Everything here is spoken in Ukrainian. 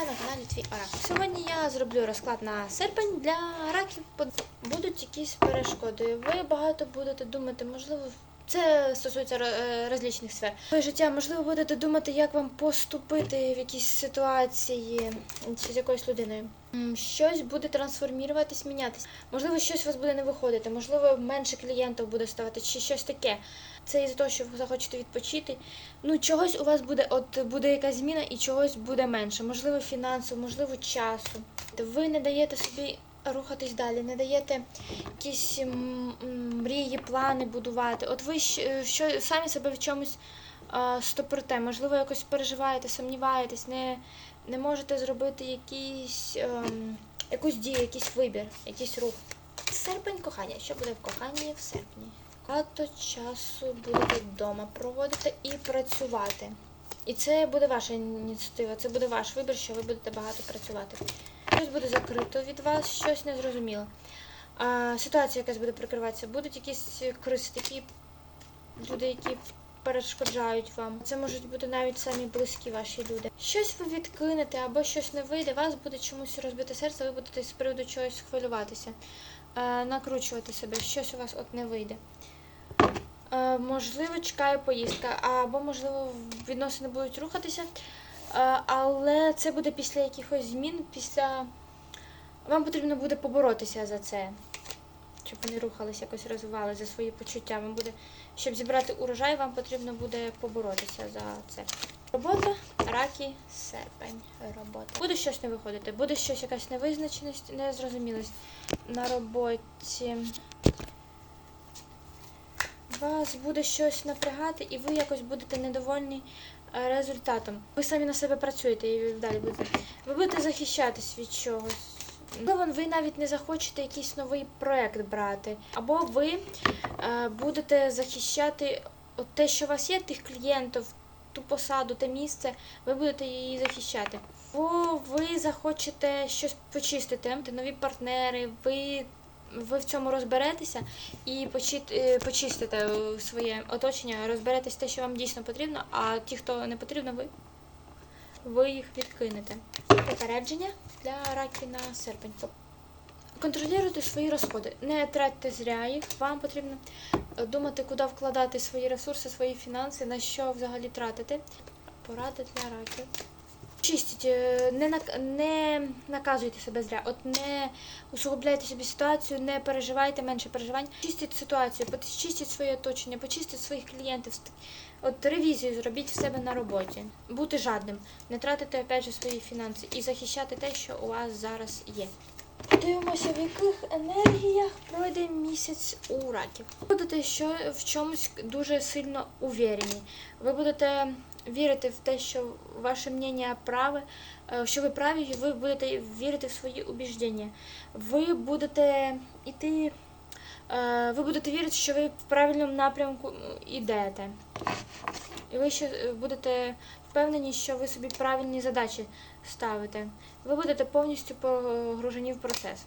на каналі Твій Орак. Сьогодні я зроблю розклад на серпень для раків. Будуть якісь перешкоди. Ви багато будете думати, можливо, це стосується е, розлічних сфер. Своє життя, можливо, будете думати, як вам поступити в якійсь ситуації чи з якоюсь людиною. Щось буде трансформуватись, мінятись. Можливо, щось у вас буде не виходити, можливо, менше клієнтів буде ставати, чи щось таке. Це із-за того, що ви захочете відпочити. Ну, чогось у вас буде, от буде якась зміна і чогось буде менше. Можливо, фінансово, можливо, часу. Ви не даєте собі рухатись далі, не даєте якісь мрії, плани будувати. От ви е, що самі себе в чомусь стопорте, можливо, якось переживаєте, сумніваєтесь, не, не можете зробити якийсь, ем, якусь дію, якийсь вибір, якийсь рух. Серпень кохання. Що буде в коханні в серпні? Багато часу будете вдома проводити і працювати. І це буде ваша ініціатива, це буде ваш вибір, що ви будете багато працювати. Щось буде закрито від вас, щось незрозуміло. А, ситуація якась буде прикриватися, будуть якісь криси, люди, які перешкоджають вам. Це можуть бути навіть самі близькі ваші люди. Щось ви відкинете або щось не вийде, вас буде чомусь розбите серце, ви будете з приводу чогось хвилюватися, е, накручувати себе, щось у вас от не вийде. Е, можливо, чекає поїздка, або, можливо, відносини будуть рухатися. Але це буде після якихось змін, після. Вам потрібно буде поборотися за це, щоб вони рухалися, якось розвивалися за свої почуття. Вам буде, щоб зібрати урожай, вам потрібно буде поборотися за це. Робота, раки, серпень. Робота. Буде щось не виходити, буде щось, якась невизначеність, незрозумілість на роботі. Вас буде щось напрягати, і ви якось будете недовольні е, результатом. Ви самі на себе працюєте і далі будете. Ви будете захищатись від чогось. Можливо, ви навіть не захочете якийсь новий проект брати, або ви е, будете захищати те, що у вас є, тих клієнтів, ту посаду, те місце, ви будете її захищати. Або ви захочете щось почистити, нові партнери, ви, ви в цьому розберетеся і е, почистите е, своє оточення, розберетесь те, що вам дійсно потрібно, а ті, хто не потрібно, ви, ви їх відкинете. Попередження для раків на серпень. Контролюйте свої розходи, не тратьте зря їх. Вам потрібно е, думати, куди вкладати свої ресурси, свої фінанси, на що взагалі тратити. Поради для раків. Чистіть, е, не, не наказуйте себе зря, от не усугубляйте собі ситуацію, не переживайте менше переживань. Чистіть ситуацію, почистіть своє оточення, почистіть своїх клієнтів. От ревізію зробіть в себе на роботі. Бути жадним, не тратити опять же свої фінанси і захищати те, що у вас зараз є. Дивимося, в яких енергіях пройде місяць у раків. Ви будете що в чомусь дуже сильно увірені. Ви будете вірити в те, що ваше мнення праве, е, що ви праві, ви будете вірити в свої убіждення. Ви будете іти, е, ви будете вірити, що ви в правильному напрямку йдете. І ви ще е, будете впевнені, що ви собі правильні задачі ставите. Ви будете повністю погружені в процес.